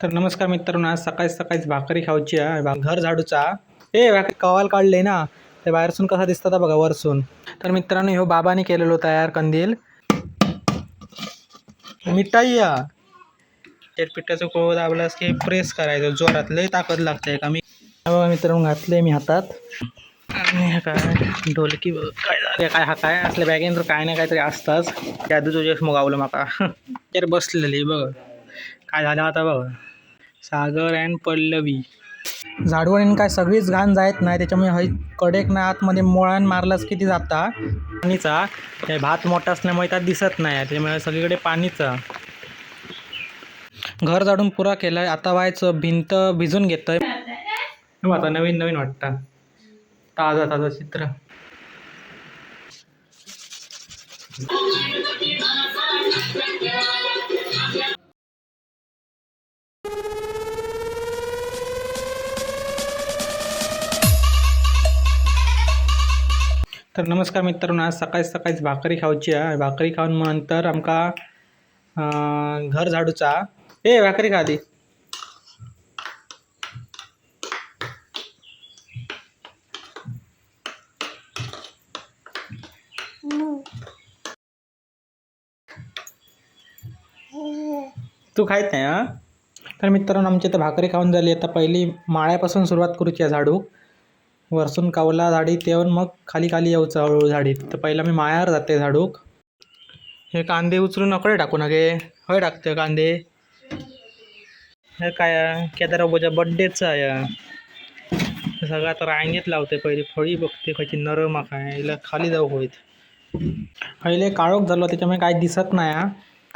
तर नमस्कार मित्रांनो आज सकाळी सकाळीच भाकरी खाऊची आहे. घर झाडूचा. ए भाकरी कवाल काढले ना. ते बाहेरसून कसा दिसतात बघा वरसून. तर मित्रांनो ह्यो बाबाने केलेलो तयार कंदील. मिठाई या. त्या पिठाचं कोळ दाबलास की प्रेस करायचं. जोरात लय ताकद लागते का? मी बघा मित्रांनो घातले मी हातात. आणि हा काय? ढोलकी काय काय हा काय असल्या बॅगेन तर काय ना काहीतरी असताच. जादू तुझ्या मुगावलं माका. तर बसलेली बघ. काय झालं आता बघ. सागर अँड पल्लवी. झाडवणीन काय सगळीच घाण जायत नाही त्याच्यामुळे हय कडेक ना आतमध्ये मोळान मारलाच किती जाता पाणीचा ते भात मोठा असल्यामुळे त्यात दिसत नाही त्याच्यामुळे सगळीकडे पाणीचा. घर झाडून पुरा केलंय आता व्हायचं भिंत भिजून घेतोय. हो, आता नवीन नवीन वाटतं. ताजा ताजा चित्र. तर नमस्कार मित्रांनो आज सकाळी सकाळीच भाकरी खाऊची आहे. भाकरी खाऊन मग नंतर आमका घर झाडूचा. ए भाकरी खादी तू खायत नाही तर मित्रांनो आमची तर भाकरी खाऊन झाली. आता पहिली माळ्यापासून सुरुवात करूची आहे झाडू वरसून कावला झाडीत येऊन मग खाली खाली येऊ हळूहळू झाडीत. तर पहिला मी मायावर जाते झाडूक. हे कांदे उचलून अकडे टाकू नगे हय टाकते कांदे. हे काय केदार केदाराबाच्या बड्डेचं आहे. सगळा सगळं आता रांगेत लावते पहिली फळी बघते खायची नरम आ काय. हिला खाली जाऊ होईत. पहिले काळोख झालो त्याच्यामुळे काय दिसत नाही हा.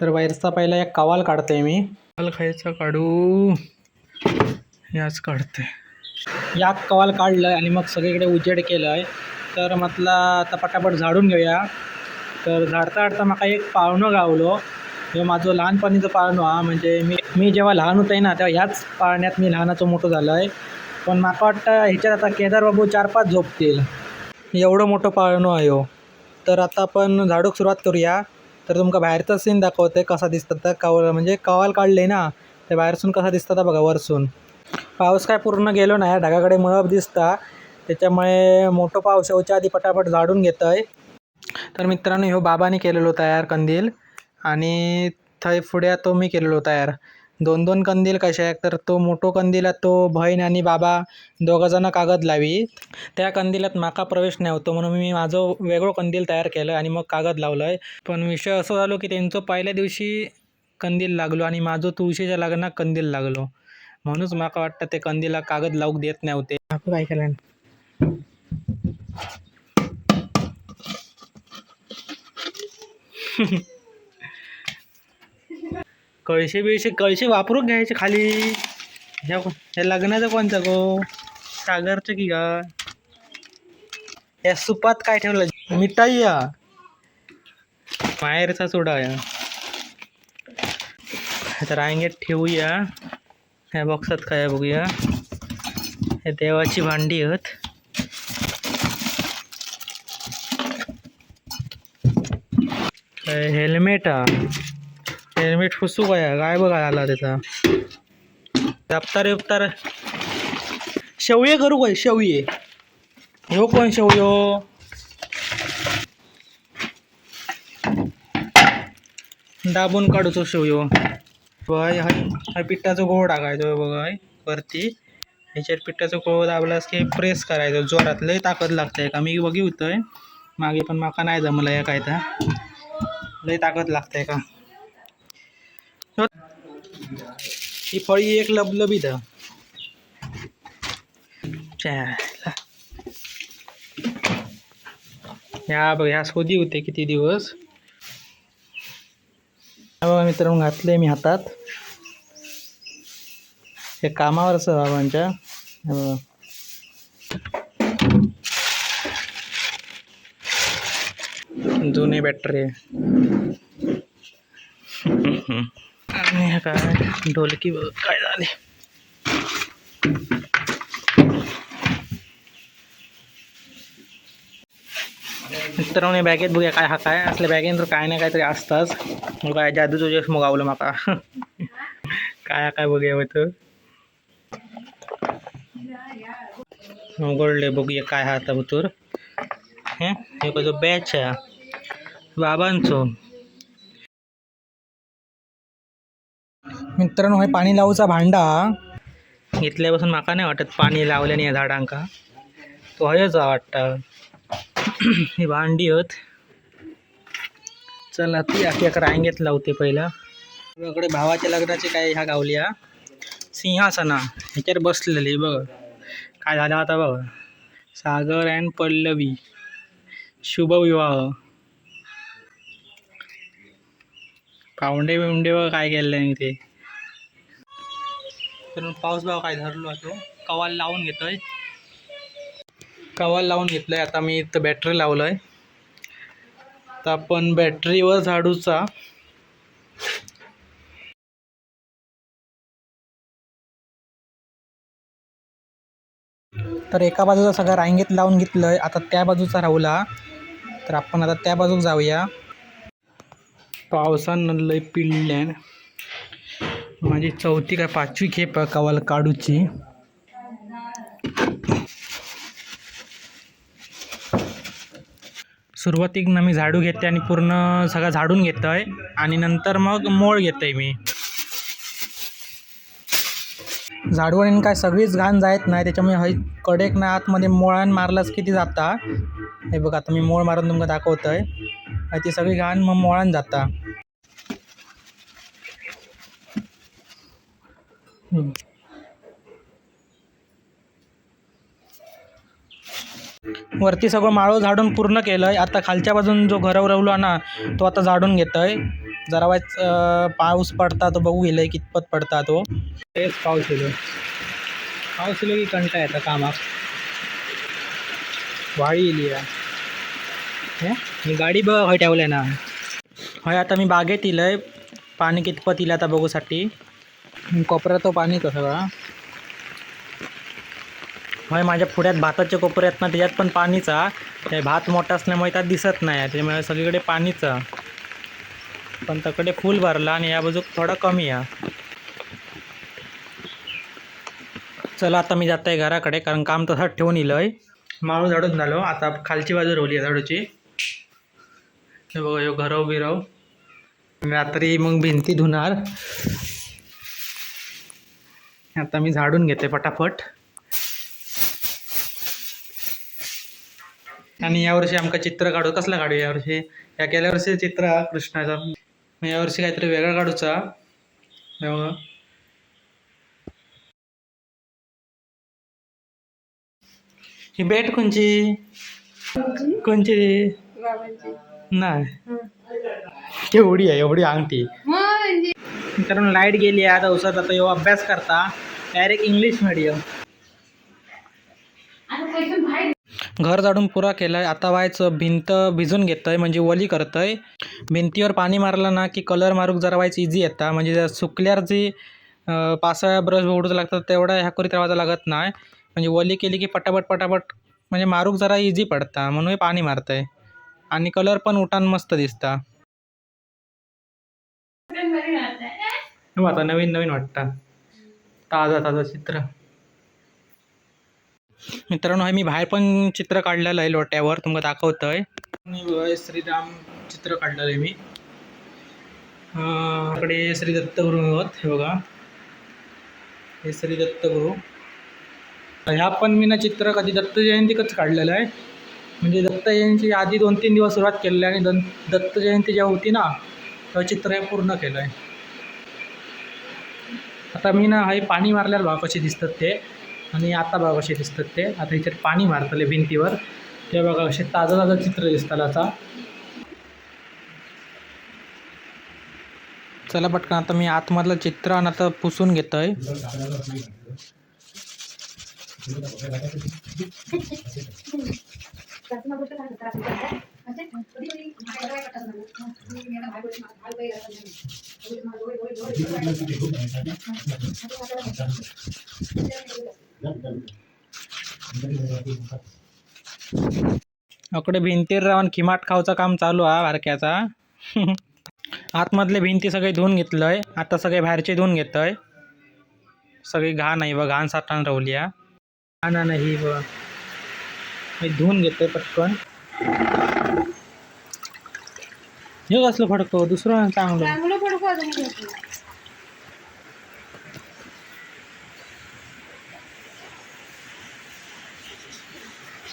तर बाहेरचा पहिला एक कवाल काढते मी. कवाल खायचा काढू. याच काढते यात कवाल काढलं आणि मग सगळीकडे उजेड केलं आहे तर म्हटलं आता पटापट झाडून घेऊया. तर झाडता झाडता म्हाका एक पाळणं गावलो. हे माझं लहानपणीचं पाळणं हा म्हणजे मी मी जेव्हा लहान होतं ना तेव्हा ह्याच पाळण्यात मी लहानाचं मोठं झालं आहे पण माका वाटतं ह्याच्यात आता केदारबाबू चार पाच झोपतील. एवढं मोठं पाळणं आहे हो. तर आता आपण झाडूक सुरुवात करूया. तर तुमका बाहेरचा सीन दाखवते कसा दिसतात तर कवल म्हणजे कवाल काढले ना ते बाहेरसून कसा दिसतात बघा वरसून. पाऊस काय पूर्ण गेलो नाही. ढगाकडे मळब दिसता. त्याच्यामुळे मोठं पाऊस होच्या आधी पटापट झाडून घेत आहे तर मित्रांनो ह्यो बाबाने केलेलो तयार कंदील आणि थंय फुड्या तो मी केलेलो तयार. दोन दोन कंदील कसे आहेत? तर तो मोठो कंदीला तो बहीण आणि बाबा दोघंजणं कागद लावी त्या कंदिलात माका प्रवेश नाही होतो म्हणून मी माझं वेगळं कंदील तयार केलं आणि मग कागद लावलं आहे पण विषय असं झालो की त्यांचं पहिल्या दिवशी कंदील लागलो आणि माझं तुळशीच्या लग्नात कंदील लागलो. म्हणूनच माका वाटतं ते कंदीला कागद लावूक देत नाही होते. काय केलं? कळशे बिळशे कळशे वापरून घ्यायचे खाली. ह्या हे लग्नाचं कोणतं गो? सागरचं की का या सुपात काय ठेवलं? मिठाई या. माहेरचा सोडा या. आता रांगेत ठेवूया. ह्या बॉक्सात काय बघूया. हे देवाची भांडी आहेत. हेल्मेट हा हेल्मेट फुसू काय काय बघा आला त्याचा? दप्तार बिप्तर शेवये करू काय? शेवये. ह्यो कोण शेवयो? दाबून काढूचो शेवयो. हाय हय पिठाचं गोळ टाकायचो बघाय वरती. ह्याच्यात पिठाचं गोळ दाबलास की प्रेस करायचं. जोरात लय ताकद लागते का? मी बघी होतोय. मागे पण माका नाही जमलं या काय तर. लय ताकद लागते का? ही फळी एक लबलबीत आहे. च्याला. ह्या बघ ह्या शोधी होते किती दिवस. हा बघा मित्रांनो घातले मी हातात. हे कामावरच बाबांच्या. बघा. जुने बॅटरी. आणि हे काय? ढोलकी काय झाले? मित्रांनो बॅगेत बघूया काय हा काय. असल्या बॅगेन तर काय ना काहीतरी असताच. मग काय जादू तुझ्या मुगावलं माका. काय काय बघूया होतं उघडले बघूया काय हा आता भुतूर हे कसं बॅच आहे बाबांचो. मित्रांनो हे पाणी लावूचा भांडा घेतल्यापासून म्हाका नाही वाटत पाणी लावल्याने या झाडांका. तो हयच वाटता. ही भांडी आहेत. चला ती अशी रांगेत लावते पहिला. इकडे भावाच्या लग्नाचे काय ह्या गावल्या. सिंहासना ह्याच्यावर बसलेली बघ. काय झालं आता बघ. सागर अँड पल्लवी शुभविवाह पावंडे बिवंडे बघ काय केलं नाही ते. तर पाऊस भाव काय धरलो तो कवाल लावून घेतोय. कवाल लावून घेतलंय. आता मी इथं बॅटरी लावलंय. तर आपण बॅटरीवर झाडूचा तर एका बाजूचा सगळं रांगेत लावून घेतलंय. आता त्या बाजूचा राहूला. तर आपण आता त्या बाजूक जाऊया. पावसानं लय पिळल्यान. माझी चौथी काय पाचवी खेप आहे कवाल काढूची. सुरुवातीक ना मी झाडू घेते आणि पूर्ण सगळं झाडून घेतोय. आणि नंतर मग मोळ घेतोय मी. झाडवणीन काय सगळीच घाण जायत नाही त्याच्यामुळे हय कडेक ना आतमध्ये मोळान मारलाच किती जाता? हे बघा आता मी मोळ मारून तुमका दाखवतोय. आहे ती सगळी घाण मग मोळान जाता. वरती सगळं माळो झाडून पूर्ण केलंय. आता खालच्या बाजून जो घरावर रवलो ना तो आता झाडून घेतोय. जरा वाईच पाऊस पडता तो बघू गेलंय कितपत पडता तो. तेच पाऊस येलो पाऊस येलो की कंटा येतं कामाक वाळी येली आहे. हे? ही गाडी बघ हय ठेवल्या ना. हय आता मी बागेत इलंय. पाणी कितपत इलं आता बघूसाठी. कोपऱ्यात तो पाणी कसं सगळा. म्हणजे माझ्या पुढ्यात भाताचे कोपरे आहेत ना त्याच्यात पण पाणीचा. ते भात मोठा असल्यामुळे त्यात दिसत नाही. त्याच्यामुळे सगळीकडे पाणीचा. पण तकडे फुल भरला आणि या बाजूक थोडा कमी आहे. चला आता मी जात आहे घराकडे कारण काम तसंच ठेवून आहे माळू झाडून झालो. आता खालची बाजू रोवली आहे झाडूची. हे बघा घरव बिरव रात्री मग भिंती धुणार. आता मी झाडून घेते पटापट. आणि यावर्षी आमका चित्र काढू कसला काढू या गेल्या वर्षी चित्र हा कृष्णाचा. मग यावर्षी काहीतरी वेगळा काढूचा. हे बेट कोणची? कोणची? नाही. केवढी आहे एवढी अंगठी. कारण लाइट गेली आहे आता उसात आता ह्यो अभ्यास करता. डायरेक्ट इंग्लिश मिडियम घर झाडून पुरा केलाय. आता व्हायचं भिंत भिजून घेतोय म्हणजे वली करतोय. भिंतीवर पाणी मारलं ना की कलर मारूक जरा व्हायचं इझी येता. म्हणजे सुकल्यावर जी पावसाळ्या ब्रश ओढूच लागतात तेवढा ह्या करीत लागत नाही. म्हणजे वली केली की पटापट पटापट म्हणजे मारूक जरा इझी पडता. म्हणून पाणी मारतंय. आणि कलर पण उठान मस्त दिसता. हो आता नवीन नवीन वाटतं. ताजा ताजा चित्र. मित्रांनो हे मी बाहेर पण चित्र काढलेलं आहे लोट्यावर तुमका दाखवतोय. मी श्रीराम चित्र काढलेलं आहे मी. अं, इकडे श्री दत्तगुरु आहेत हे बघा. हे श्री दत्तगुरु ह्या पण मी ना चित्र कधी दत्त जयंतीकच काढलेलं आहे. म्हणजे दत्त जयंती आधी दोन तीन दिवस सुरुवात केलेली आहे आणि दं दत्त जयंती जेव्हा होती ना तेव्हा चित्र हे पूर्ण केलं आहे आता मी ना हे पाणी मारल्यावर बघा कसे दिसतात ते. आणि आता बघा कसे दिसतात ते. आता ह्याच्यात पाणी मारतले भिंतीवर. ते बघा कसे ताजं ताजं चित्र दिसतात आता चला पटकन आता मी आतमधलं चित्र आणि आता पुसून घेतोय. अकडे भिंतीर राहून किमाट खाऊचं काम चालू आहे बारक्याचा. आतमधले भिंती सगळे धुवून घेतलंय. आता सगळे बाहेरचे धुवून घेतोय सगळी घाण आहे बघ घाण साठवून ठेवली हा. आहे बघ. मी धुवून घेतोय पटकन. हे कसलं फडकतो दुसरं चांगलं चांगलं पडको अजून घेतलं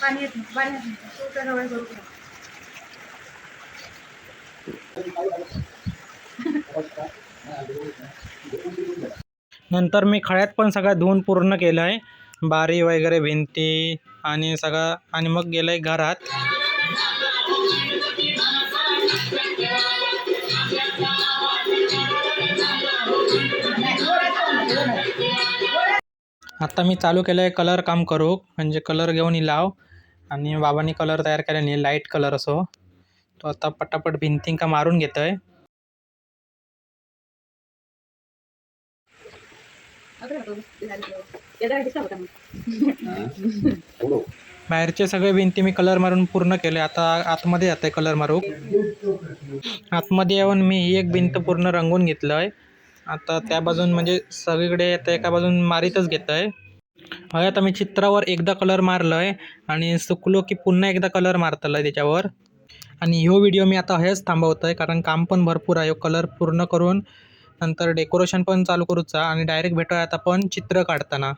पाणी येत नाही, पाणी येत नाही. तो त्या जवळ करू नंतर मी खळ्यात पण सगळं धुवून पूर्ण केलं आहे बारी वगैरे भिंती आणि सगळं आणि मग गेलं आहे घरात. आता मी चालू केलं आहे कलर काम करू म्हणजे कलर घेऊन लाव. आणि बाबांनी कलर तयार केल्याने लाइट कलर असो. तो आता पटापट भिंतींका मारून घेतोय. बाहेरचे सगळे भिंती मी कलर मारून पूर्ण केले. आता आतमध्ये जाते आहे कलर मारू. आतमध्ये येऊन मी ही एक भिंत पूर्ण रंगून घेतलं आहे आता त्या बाजून म्हणजे सगळीकडे आता एका बाजून मारीतच घेत आहे हय आता मी चित्रावर एकदा कलर मारलं आहे आणि सुकलो की पुन्हा एकदा कलर मारतलं आहे त्याच्यावर. आणि ह्यो व्हिडिओ मी आता हेच थांबवतो आहे कारण काम पण भरपूर आहे. कलर पूर्ण करून नंतर डेकोरेशन पण चालू करूचा आणि डायरेक्ट भेटूया आता पण चित्र काढताना.